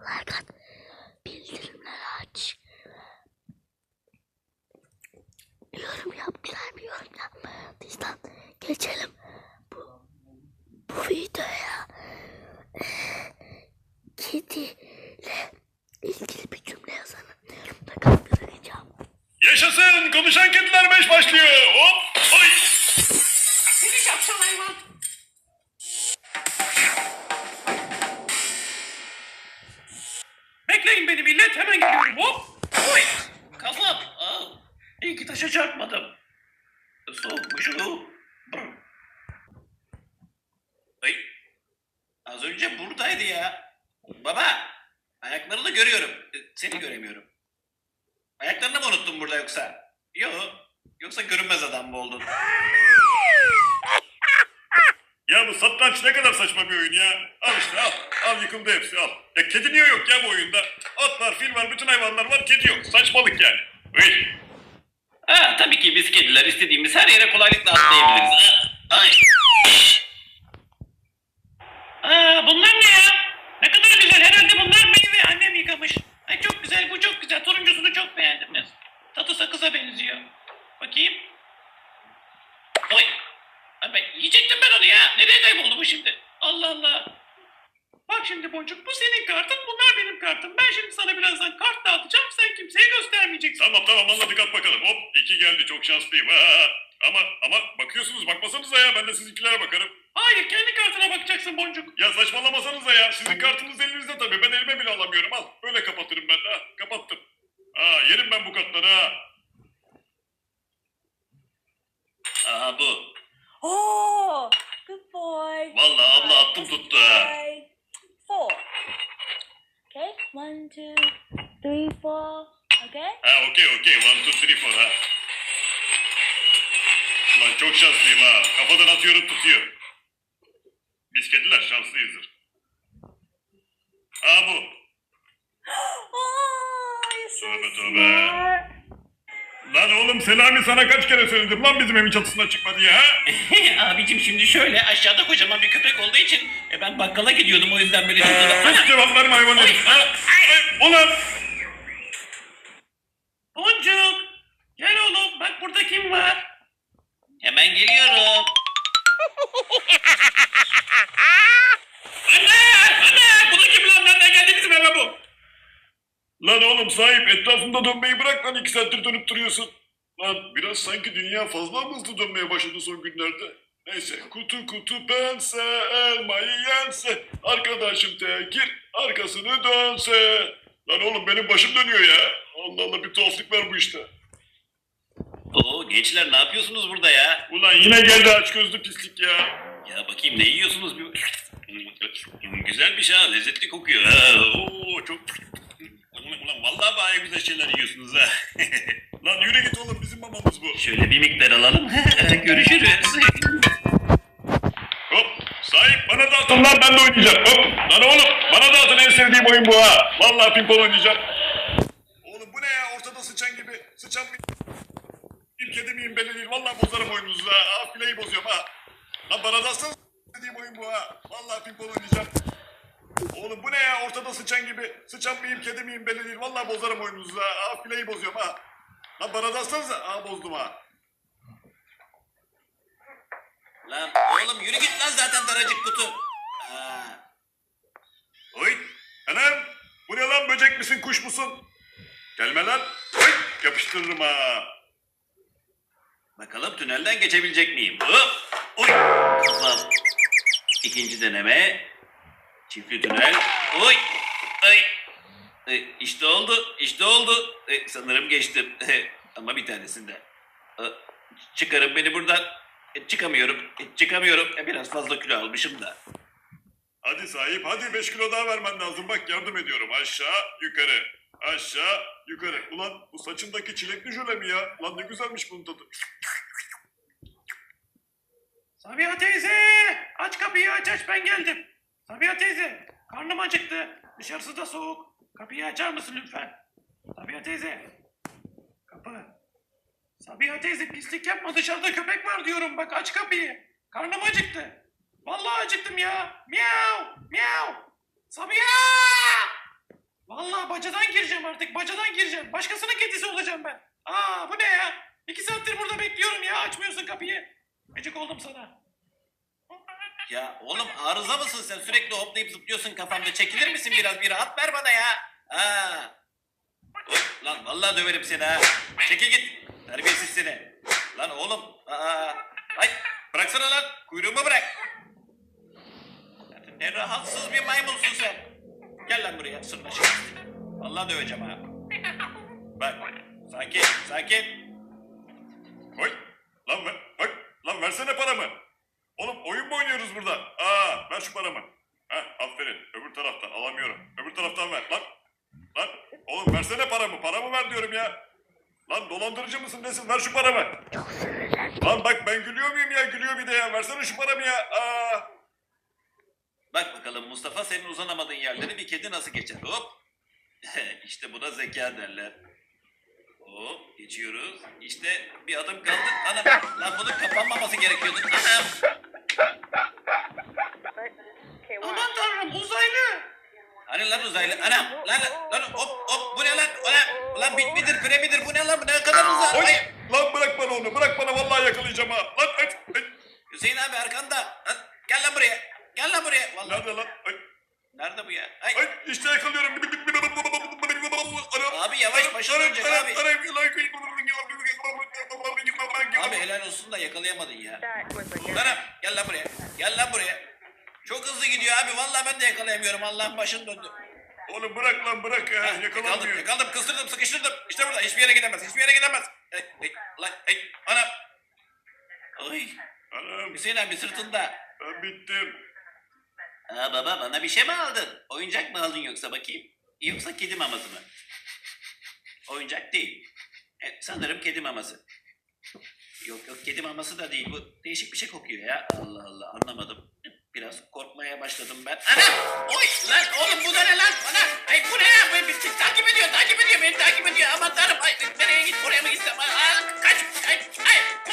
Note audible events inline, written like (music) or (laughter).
like at. Bildirimleri aç. Yorum yap. Güzel bir yorum yapmadıysan geçelim. Bu, bu videoya eee, kediyle ilgili bir cümle yazanı yorumda kaldıracağım. Yaşasın konuşan kediler 5 başlıyor. Bekleyin beni millet hemen geliyorum hop. Oy. Kafam. Aa, iyi ki taşa çarpmadım. Soğukmuş o. Ay. Az önce buradaydı ya. Baba. Ayaklarını görüyorum. E, Seni göremiyorum. Ayaklarını mı unuttun burada yoksa? Yo. Yoksa görünmez adam mı oldun? Bu satranç ne kadar saçma bir oyun ya. Al işte al. Al yıkıldı hepsi al. Ya kedi niye yok ya bu oyunda? At var, fil var, bütün hayvanlar var, kedi yok. Saçmalık yani. Uy. Ha, tabii ki biz kediler istediğimiz her yere kolaylıkla atlayabiliriz. Ha, Ay. Aa, bunlar ne ya? Ne kadar güzel. Herhalde bunlar meyve. Annem yıkamış. Ay çok güzel. Bu çok güzel. Turuncusunu çok beğendim ben. Tadı sakıza benziyor. Bakayım. Oy. Ay ben yiyecektim ben ya. Nereye kayboldu bu şimdi? Allah Allah. Bak şimdi Boncuk bu senin kartın bunlar benim kartım. Ben şimdi sana birazdan kart dağıtacağım. Sen kimseye göstermeyeceksin. Tamam tamam anladık at bakalım. Hop iki geldi çok şanslıyım. Ha. Ama ama bakıyorsunuz bakmasanıza ya ben de sizinkilere bakarım. Hayır kendi kartına bakacaksın Boncuk. Ya saçmalamasanıza ya. Sizin kartınız elinizde tabii. Ben elime bile alamıyorum. Al böyle kapatırım ben de. Ha, kapattım. Ha yerim ben bu kartları ha. Aha bu. Oh, good boy. Vallahi abla attım tuttu ha. Boy. Four. Okay, one, two, three, four. Okay. Okey. One two three four ha. Ulan çok şanslıyım ha. Kafadan atıyorum tutuyor. Biz kediler şanslıyızdır. Ha bu. Tövbe tövbe. Lan oğlum Selami sana kaç kere söyledim lan bizim evin çatısına çıkma diye ha? (laughs) Abicim şimdi şöyle aşağıda kocaman bir köpek olduğu için e, ben bakkala gidiyordum o yüzden böyle şurada. Sus cevap verme hayvan herif. Ha? Ay, Ulan. Etrafında dönmeyi bırak lan iki saattir dönüp duruyorsun. Lan biraz sanki dünya fazla mı hızlı dönmeye başladı son günlerde? Neyse kutu kutu pense elmayı yense arkadaşım tekir arkasını dönse. Lan oğlum benim başım dönüyor ya. Allah Allah bir tuhaflık var bu işte. Oo gençler ne yapıyorsunuz burada ya? Ulan yine geldi aç gözlü pislik ya. Ya bakayım ne yiyorsunuz bir... Güzel bir şey ha lezzetli kokuyor. Ha, oo, çok... Ulan vallahi bayağı güzel şeyler yiyorsunuz ha. (laughs) Lan yürü git oğlum bizim mamamız bu. Şöyle bir miktar alalım. (laughs) Görüşürüz. Hop sahip bana da atın lan ben de oynayacağım. Hop lan oğlum bana da atın en sevdiğim oyun bu ha. Vallahi pimpon oynayacağım. Oğlum bu ne ya ortada sıçan gibi. Sıçan mı? Bir kedi miyim belli değil. Vallahi bozarım oyununuzu ha. Ha fileyi bozuyorum ha. Lan bana da atsanız sevdiğim oyun bu ha. Vallahi pimpon oynayacağım. Oğlum bu ne ya ortada sıçan gibi. Sıçan mıyım kedi miyim belli değil. Vallahi bozarım oyununuzu ha. Ha fileyi bozuyorum ha. Lan bana da atsanıza. Ha bozdum ha. Lan oğlum yürü git lan zaten daracık kutu. Ha. Oy! Anam! Bu ne lan böcek misin kuş musun? Gelme lan! Oy! Yapıştırırım ha! Bakalım tünelden geçebilecek miyim? Hop! Oy! Kafam. İkinci deneme. Çiftli tünel. Oy! Ay! E, işte oldu, işte oldu. E, sanırım geçtim. Ama bir tanesinde. E, çıkarın beni buradan. E, çıkamıyorum, e, çıkamıyorum. E, biraz fazla kilo almışım da. Hadi sahip hadi 5 kilo daha vermen lazım bak yardım ediyorum. Aşağı yukarı. Aşağı yukarı. Ulan bu saçındaki çilekli jöle mi ya? Lan ne güzelmiş bunun tadı. Sabiha teyze! Aç kapıyı aç aç ben geldim. Sabiha teyze karnım acıktı. Dışarısı da soğuk. Kapıyı açar mısın lütfen? Sabiha teyze. Kapı. Sabiha teyze pislik yapma dışarıda köpek var diyorum bak aç kapıyı. Karnım acıktı. Vallahi acıktım ya. Miau miau. Sabiha! Vallahi bacadan gireceğim artık. Bacadan gireceğim. Başkasının kedisi olacağım ben. Aa bu ne ya? İki saattir burada bekliyorum ya. Açmıyorsun kapıyı. Gıcık oldum sana. Ya oğlum arıza mısın sen? Sürekli hoplayıp zıplıyorsun kafamda. Çekilir misin biraz? Bir rahat ver bana ya. Ha. Hop, lan vallahi döverim seni ha. Çekil git. Terbiyesiz seni. Lan oğlum. Aa. Ay bıraksana lan. Kuyruğumu bırak. Ne rahatsız bir maymunsun sen. Gel lan buraya sırnaşık. Vallahi döveceğim ha. Bak. Sakin sakin. Oy. Lan ver. Bak. Lan versene paramı. Oğlum oyun mu oynuyoruz burada? Aa ver şu paramı. Ha aferin. Öbür taraftan alamıyorum. Öbür taraftan ver lan. Lan oğlum versene paramı. Paramı ver diyorum ya. Lan dolandırıcı mısın nesin? Ver şu paramı. Lan bak ben gülüyor muyum ya? Gülüyor bir de ya. Versene şu paramı ya. Aa. Bak bakalım Mustafa senin uzanamadığın yerleri bir kedi nasıl geçer? Hop. (laughs) işte buna zeka derler. Hop geçiyoruz. İşte bir adım kaldı. Anam lan bunun kapanmaması gerekiyordu. Anam. Aman tanrım uzaylı. Hani lan uzaylı? Anam lan lan, lan hop hop bu ne lan? Ulan, ulan bit midir pire midir bu ne lan? Bu ne kadar uzak? Ay, Lan bırak bana onu. Bırak bana vallahi yakalayacağım ha. Lan ay, ay. Hüseyin abi arkanda. Lan, gel lan buraya. Gel lan buraya. Vallahi. Nerede lan? Ay. Nerede bu ya? Ay. Ay işte yakalıyorum. Abi yavaş, başın dönecek abi. Abi helal olsun da yakalayamadın ya. Lan gel lan buraya. Gel lan buraya. Çok hızlı gidiyor abi. Vallahi ben de yakalayamıyorum. Allah'ın başın döndü. Oğlum bırak lan bırak ya. Ha, yakaladım, Yakalanmıyor. yakaladım, kıstırdım, sıkıştırdım. İşte burada. Hiçbir yere gidemez. Hiçbir yere gidemez. Ay, ay, lan, ay, anam. Ay, Anam Hüseyin abi sırtında. ben bittim. Aa baba bana bir şey mi aldın? Oyuncak mı aldın yoksa bakayım? Yoksa kedi maması mı? Oyuncak değil. E, sanırım kedi maması. Yok yok kedi maması da değil. Bu değişik bir şey kokuyor ya. Allah Allah anlamadım. Biraz korkmaya başladım ben. Ana! Oy! Lan oğlum bu da ne lan? Ana! Ay bu ne ya? Bu, bir, takip ediyor, takip ediyor, beni takip ediyor. Aman tanrım! Ay, nereye git? Buraya mı gitsem? Ay, kaç! Ay, ay!